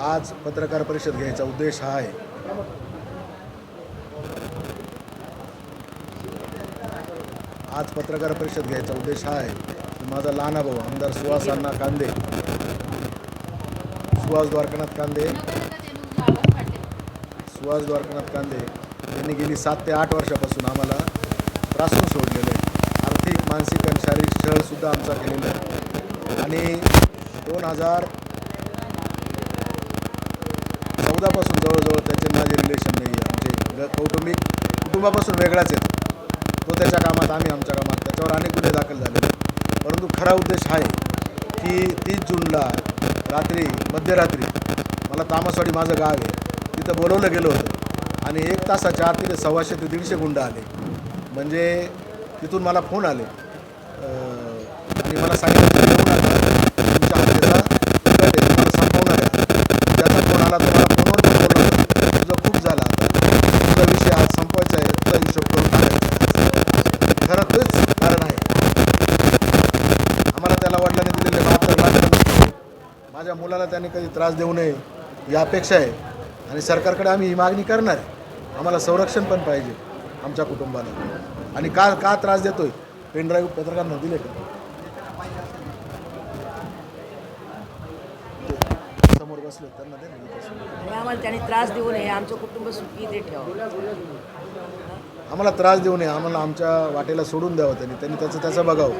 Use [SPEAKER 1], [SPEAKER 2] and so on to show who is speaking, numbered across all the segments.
[SPEAKER 1] आज पत्रकार परिषद घ्यायचा उद्देश हा आहे. आज पत्रकार परिषद घ्यायचा उद्देश हा आहे. की माझा लहाना भाऊ आमदार सुहास अण्णा कांदे सुहास द्वारकानाथ कांदे सुहास द्वारकानाथ कांदे यांनी गेली सात ते आठ वर्षापासून आम्हाला त्रासून सोडलेलं आहे. आर्थिक मानसिक आणि शारीरिक छळसुद्धा आमचा केलेला आहे. आणि दोन हजार चौदापासून जवळजवळ त्याचे माझे रिलेशन नाही आहे. म्हणजे आमचे कौटुंबिक कुटुंबापासून वेगळाच आहेत तो त्याच्या कामात आम्ही आमच्या कामात. त्याच्यावर अनेक गुन्हे दाखल झाले. परंतु खरा उद्देश आहे की तीस जूनला रात्री मध्यरात्री मला तामसवाडी माझं गाव आहे. तिथं बोलवलं गेलं होतं. आणि एक तासाच्या आत तिथे सव्वाशे ते दीडशे गुंड आले. म्हणजे तिथून मला फोन आले. आणि मला सांगितलं की येऊ नका. तुमच्या हत्येचा कट आहे तुम्हाला संपवणार आहे त्याचा फोन आला तर मला फोनवर पण बोललो होतं तुझं खूप झालं आता तुझा विषय आज संपवायचा आहे तुझा हिशोब करून टाकायचा आहे. खरं तेच कारण आहे आम्हाला त्याला वडिलांनी दिलेले बहात्तर लाख रुपये. माझ्या मुलाला त्यांनी कधी त्रास देऊ नये ही अपेक्षा आहे. आणि सरकारकडे आम्ही ही मागणी करणार आहे. आम्हाला संरक्षण पण पाहिजे आमच्या कुटुंबाला. आणि का का त्रास देतोय? पेनड्राईव्ह पत्रकारांना दिले का? समोर बसले त्यांना दे ना इथं.
[SPEAKER 2] आणि आम्हाला त्यांनी त्रास देऊ नये आमचं कुटुंब सुखी ते ठेवा.
[SPEAKER 1] आम्हाला त्रास देऊ नये आम्हाला आमच्या वाटेला सोडून द्यावं त्यांनी. त्यांनी त्याचं त्याचं बघावं.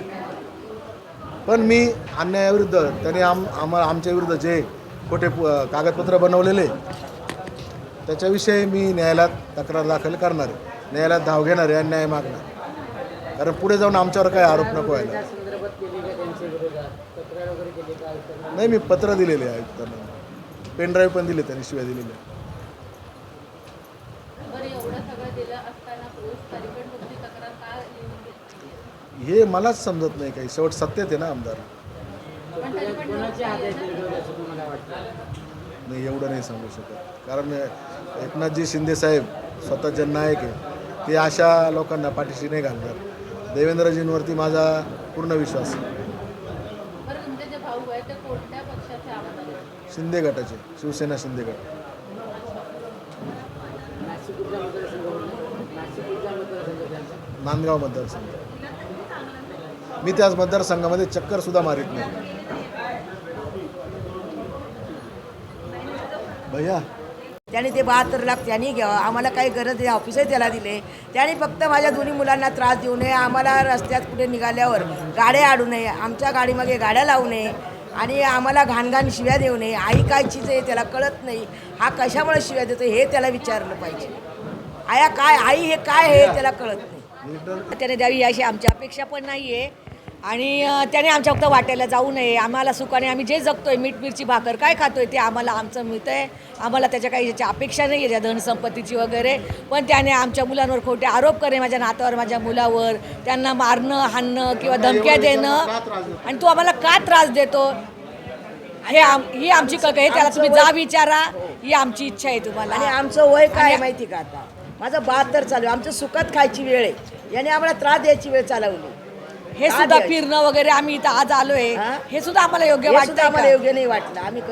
[SPEAKER 1] पण मी अन्यायाविरुद्ध त्यांनी आम आम्हाला आमच्या विरुद्ध जे खोटे प- कागदपत्र बनवलेले त्याच्याविषयी मी न्यायालयात तक्रार दाखल करणार आहे. न्यायालयात धाव घेणार आहे आणि न्याय मागणार कारण पुढे जाऊन आमच्यावर काय आरोप नको व्हायला. नाही मी पत्र दिलेले आहे आयुक्तांना पेनड्राईव्ह पण दिले त्यांनी शिवाय दिलेल्या
[SPEAKER 3] बरं एवढं सगळं दिलं असताना पोलीस तरी पण तुमची तक्रार का लिहून घेतली
[SPEAKER 1] हे मलाच समजत नाही काही. शेवट सत्तेत आहे ना आमदार. नाही एवढं नाही सांगू शकत. कारण एकनाथजी शिंदे साहेब स्वतः जननायक आहे ते अशा लोकांना पाठीशी नाही घालणार. देवेंद्रजींवरती माझा पूर्ण विश्वास शिंदे गटाचे शिवसेना शिंदे गट. नांदगाव मतदारसंघ. मी त्याच मतदारसंघामध्ये चक्कर सुद्धा मारित नाही. भैया.
[SPEAKER 2] त्यांनी ते बहात्तर लाख त्यांनी घ्यावं. आम्हाला काही गरज नाही. ऑफिसही त्याला दिले. त्यांनी फक्त माझ्या दोन्ही मुलांना त्रास देऊ नये. आम्हाला रस्त्यात कुठे निघाल्यावर गाड्या आडू नये. आमच्या गाडीमागे गाड्या लावू नये. आणि आम्हाला घाणघाण शिव्या देऊ नये. आई काय चीज आहे त्याला कळत नाही. हा कशामुळे शिव्या देतो हे त्याला विचारलं पाहिजे. आया काय? आई हे काय हे त्याला कळत नाही. त्याने द्यावी अशी आमची अपेक्षा पण नाही आहे आणि त्याने आमच्या फक्त वाट्याला जाऊ नये आम्हाला सुखाने आम्ही जे जगतोय मीठ मिरची भाकर काय खातोय ते आम्हाला आमचं मिळतं आहे आम्हाला त्याच्या काही याची अपेक्षा नाही आहे त्या धनसंपत्तीची वगैरे. पण त्याने आमच्या मुलांवर खोटे आरोप करे माझ्या नातावर माझ्या मुलावर. त्यांना मारणं हाणणं किंवा धमक्या देणं. आणि तू आम्हाला का त्रास देतो? हे आम ही आमची क हे त्याला तुम्ही जा विचारा. ही आमची इच्छा आहे तुम्हाला.
[SPEAKER 4] आणि आमचं वय काय आहे माहिती का आता? माझं बहात्तर चालू आहे. आमचं सुखात खायची वेळ आहे. याने आम्हाला त्रास द्यायची वेळ चालवली.
[SPEAKER 2] हे सुद्धा? फिरणं वगैरे आम्ही इथं आज आलोय
[SPEAKER 4] हा?
[SPEAKER 2] हे सुद्धा आम्हाला योग्य
[SPEAKER 4] हे सुद्धा
[SPEAKER 2] वाटतं
[SPEAKER 4] आम्हाला योग्य नाही वाटलं आम्ही